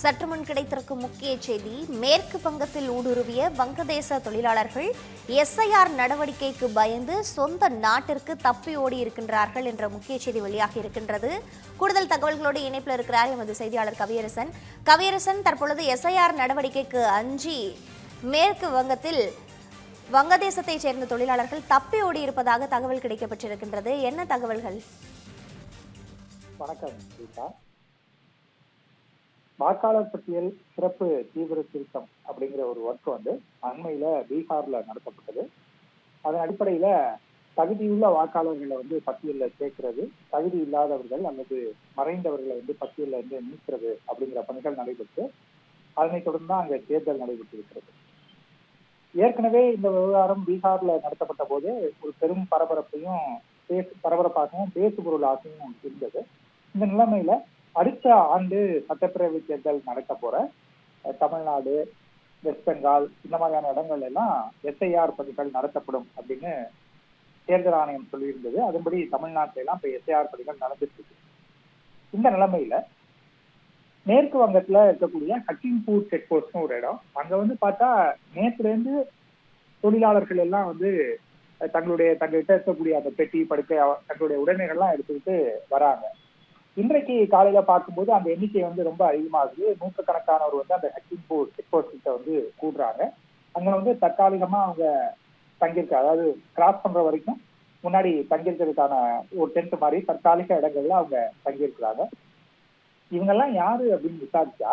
சற்றுமுன் கிடைத்திருக்கும் முக்கிய செய்தி மேற்கு வங்கத்தில் ஊடுருவிய வங்கதேச தொழிலாளர்கள் எஸ்ஐஆர் நடவடிக்கைக்கு பயந்து சொந்த நாட்டிற்கு தப்பி ஓடி இருக்கின்றார்கள் என்ற முக்கிய செய்தி வெளியாகி இருக்கின்றது. கூடுதல் தகவல்களோடு இணைப்பில் இருக்கிறார் எமது செய்தியாளர் கவியரசன். கவியரசன் தற்பொழுது எஸ்ஐஆர் நடவடிக்கைக்கு அஞ்சி மேற்கு வங்கத்தில் வங்கதேசத்தைச் சேர்ந்த தொழிலாளர்கள் தப்பி ஓடி இருப்பதாக தகவல் கிடைக்கப்பட்டிருக்கின்றது. என்ன தகவல்கள்? வணக்கம் வாக்காளர் பட்டியல் சிறப்பு தீவிர திருத்தம் அப்படிங்கிற ஒரு ஒர்க் வந்து அண்மையில பீகார்ல நடத்தப்பட்டது. அதன் அடிப்படையில தகுதியுள்ள வாக்காளர்களை வந்து பட்டியலில் சேர்க்கிறது தகுதி இல்லாதவர்கள் அல்லது மறைந்தவர்களை வந்து பட்டியலில் இருந்து நீக்கிறது அப்படிங்கிற பணிகள் நடைபெற்று அதனைத் தொடர்ந்து தான் அங்கே தேர்தல் நடைபெற்று இருக்கிறது. ஏற்கனவே இந்த விவகாரம் பீகார்ல நடத்தப்பட்ட போது ஒரு பெரும் பரபரப்பையும் பேசு பரபரப்பாகவும் பேசு பொருளாகவும் இருந்தது. இந்த நிலைமையில அடுத்த ஆண்டு சட்டப்பேரவை தேர்தல் நடக்க போற தமிழ்நாடு வெஸ்ட் பெங்கால் இந்த மாதிரியான இடங்கள் எல்லாம் எஸ்ஐஆர் பணிகள் நடத்தப்படும் அப்படின்னு தேர்தல் ஆணையம் சொல்லியிருந்தது. அதன்படி தமிழ்நாட்டில எல்லாம் இப்ப எஸ்ஐஆர் பணிகள் நடந்துட்டு இருக்கு. இந்த நிலைமையில மேற்கு வங்கத்துல இருக்கக்கூடிய ஹக்கிம்பூர் செக் போஸ்ட்னு ஒரு இடம். அங்க வந்து பார்த்தா நேத்துல இருந்து தொழிலாளர்கள் எல்லாம் வந்து தங்களுடைய தங்கள்கிட்ட இருக்கக்கூடிய அந்த பெட்டி படுக்கை தங்களுடைய உடைமைகள்லாம் எடுத்துக்கிட்டு வராங்க. இன்றைக்கு காலையில பார்க்கும்போது அந்த எண்ணிக்கை வந்து ரொம்ப அதிகமாகுது. நூற்றுக்கணக்கானவர் வந்து அந்த ஹக்கிம்பூர் செக் போஸ்ட் கிட்ட வந்து கூடுறாங்க. அங்க வந்து தற்காலிகமா அவங்க தங்கியிருக்க அதாவது கிராஸ் பண்ற வரைக்கும் முன்னாடி தங்கியிருக்கிறதுக்கான ஒரு டென்ட் மாதிரி தற்காலிக இடங்கள்ல அவங்க தங்கியிருக்கிறாங்க. இவங்கெல்லாம் யாரு அப்படின்னு விசாரிச்சா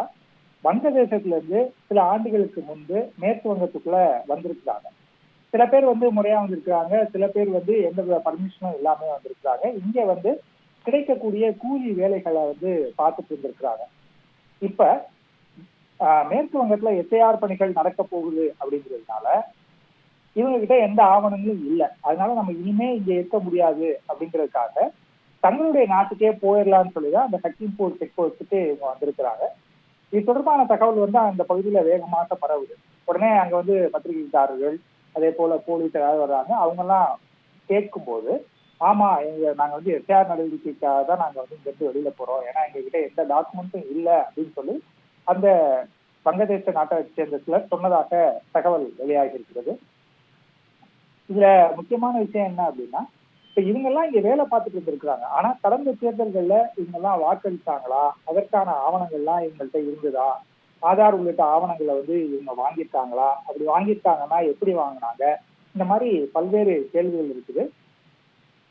வங்கதேசத்துல இருந்து சில ஆண்டுகளுக்கு முன்பு மேற்கு வங்கத்துக்குள்ள வந்திருக்கிறாங்க. சில பேர் வந்து முறையா வந்திருக்கிறாங்க சில பேர் வந்து எந்த வித பர்மிஷனும் இல்லாம வந்திருக்கிறாங்க. இங்க வந்து கிடைக்கக்கூடிய கூலி வேலைகளை வந்து பார்த்துட்டு இருந்திருக்கிறாங்க. இப்ப மேற்கு வங்கத்துல எஸ்ஐஆர் பணிகள் நடக்க போகுது அப்படிங்கிறதுனால இவங்க கிட்ட எந்த ஆவணங்களும் இல்லை. அதனால நம்ம இனிமே இங்க இருக்க முடியாது அப்படிங்கிறதுக்காக தங்களுடைய நாட்டுக்கே போயிடலாம்னு சொல்லிதான் அந்த ஹக்கிம்பூர் செக் போஸ்ட்டுக்கு இவங்க வந்திருக்கிறாங்க. இது தொடர்பான தகவல் வந்து அந்த பகுதியில வேகமாக பரவுது. உடனே அங்க வந்து பத்திரிகைதாரர்கள் அதே போல போலீஸ் யாராவது வர்றாங்க அவங்க எல்லாம் கேட்கும்போது ஆமா எங்க நாங்க வந்து எஸ்ஆர் நடவடிக்கைக்காக தான் நாங்க வந்து இங்க இருந்து வெளியில போறோம். ஏன்னா எங்க கிட்ட எந்த டாக்குமெண்ட்டும் இல்ல அப்படின்னு சொல்லி அந்த வங்கதேச நாட்டை சேர்ந்த சிலர் சொன்னதாக தகவல் வெளியாகி இருக்கிறது இதுல முக்கியமான விஷயம் என்ன அப்படின்னா இப்ப இவங்க எல்லாம் இங்க வேலை பார்த்துட்டு இருந்திருக்கிறாங்க. ஆனா கடந்த தேர்தல்கள்ல இவங்க எல்லாம் வாக்களித்தாங்களா அதற்கான ஆவணங்கள்லாம் இவங்கள்ட்ட இருந்ததா? ஆதார் உள்ளிட்ட ஆவணங்களை வந்து இவங்க வாங்கியிருக்காங்களா? அப்படி வாங்கியிருக்காங்கன்னா எப்படி வாங்கினாங்க? இந்த மாதிரி பல்வேறு கேள்விகள் இருக்குது.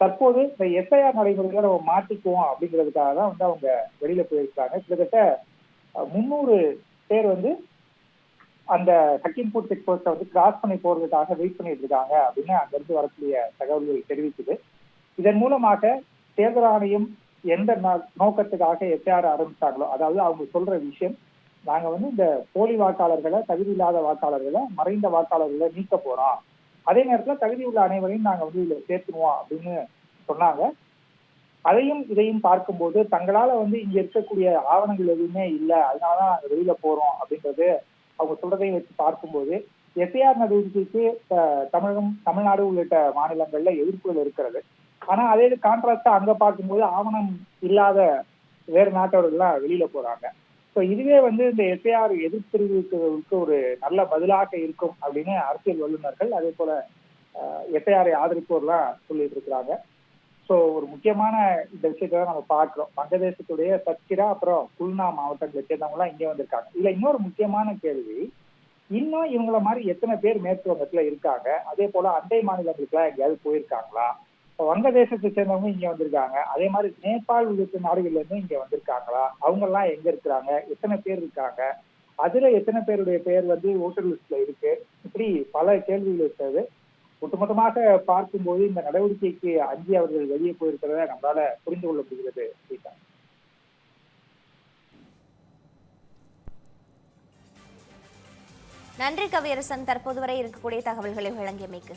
தற்போது இந்த எஸ்ஐஆர் நடைமுறைகளை நம்ம மாட்டிக்குவோம் அப்படிங்கிறதுக்காக தான் வந்து அவங்க வெளியில போயிருக்காங்க. கிட்டத்தட்ட முன்னூறு முந்நூறு பேர் வந்து அந்த சக்கிம்பூர் செக் போஸ்ட்டை வந்து கிராஸ் பண்ணி போறதுக்காக வெயிட் பண்ணிட்டு இருக்காங்க அப்படின்னு அங்கிருந்து வரக்கூடிய தகவல்கள் தெரிவிக்குது. இதன் மூலமாக தேர்தல் ஆணையம் எந்த நோக்கத்துக்காக எஸ்ஆர் ஆரம்பித்தாங்களோ அதாவது அவங்க சொல்ற விஷயம் நாங்க வந்து இந்த போலி வாக்காளர்களை தகுதி இல்லாத வாக்காளர்களை மறைந்த வாக்காளர்களை நீக்க போறோம். அதே நேரத்துல தகுதி உள்ள அனைவரையும் நாங்க வந்து இதுல சேர்த்துருவோம் அப்படின்னு சொன்னாங்க. அதையும் இதையும் பார்க்கும்போது தங்களால வந்து இங்க இருக்கக்கூடிய ஆவணங்கள் எதுவுமே இல்லை. அதனாலதான் நாங்க வெளியில போறோம் அப்படின்றது அவங்க சொல்றதையும் வச்சு பார்க்கும்போது எஸ்ஏஆர் நடவடிக்கைக்கு தமிழகம் தமிழ்நாடு உள்ளிட்ட மாநிலங்கள்ல எதிர்ப்புகள் இருக்கிறது. ஆனா அதே கான்ட்ராஸ்டா அங்க பார்க்கும்போது ஆவணம் இல்லாத வேறு நாட்டவர்கள்லாம் வெளியில போறாங்க. ஸோ இதுவே வந்து இந்த எஸ்ஐஆர் எதிர்ப்பிரிவுக்கு ஒரு நல்ல பதிலாக இருக்கும் அப்படின்னு அரசியல் வல்லுநர்கள் அதே போல எஸ்ஐஆரை ஆதரிப்போர்லாம் சொல்லிட்டு இருக்கிறாங்க. ஸோ ஒரு முக்கியமான இந்த விஷயத்தை தான் நம்ம பார்க்கிறோம். வங்கதேசத்துடைய சத்கிரா அப்புறம் குல்னா மாவட்டங்களை சேர்ந்தவங்களாம் இங்கே வந்திருக்காங்க. இதுல இன்னொரு முக்கியமான கேள்வி இன்னும் இவங்கள மாதிரி எத்தனை பேர் மேற்கு வங்கத்தில் இருக்காங்க? அதே போல அண்டை மாநிலங்களுக்குலாம் எங்கேயாவது போயிருக்காங்களா? இப்போ வங்கதேசத்தை சேர்ந்தவங்க இங்க வந்திருக்காங்க. அதே மாதிரி நேபாள் உள்ளிட்ட நாடுகள்ல இருந்து இங்க வந்திருக்காங்களா? அவங்க எல்லாம் எங்க இருக்கிறாங்க? எத்தனை பேர் இருக்காங்க? அதுல எத்தனை பேருடைய பெயர் வந்து ஓட்டர் லிஸ்ட்ல இருக்கு? இப்படி பல கேள்விகள் இருக்கிறது. ஒட்டுமொத்தமாக பார்க்கும்போது இந்த நடவடிக்கைக்கு அஞ்சி அவர்கள் வெளியே போயிருக்கிறத நம்மளால புரிந்து கொள்ள முடிகிறது. சீதா நன்றி கவியரசன். தற்போது வரை இருக்கக்கூடிய தகவல்களை வழங்கியமைக்கு.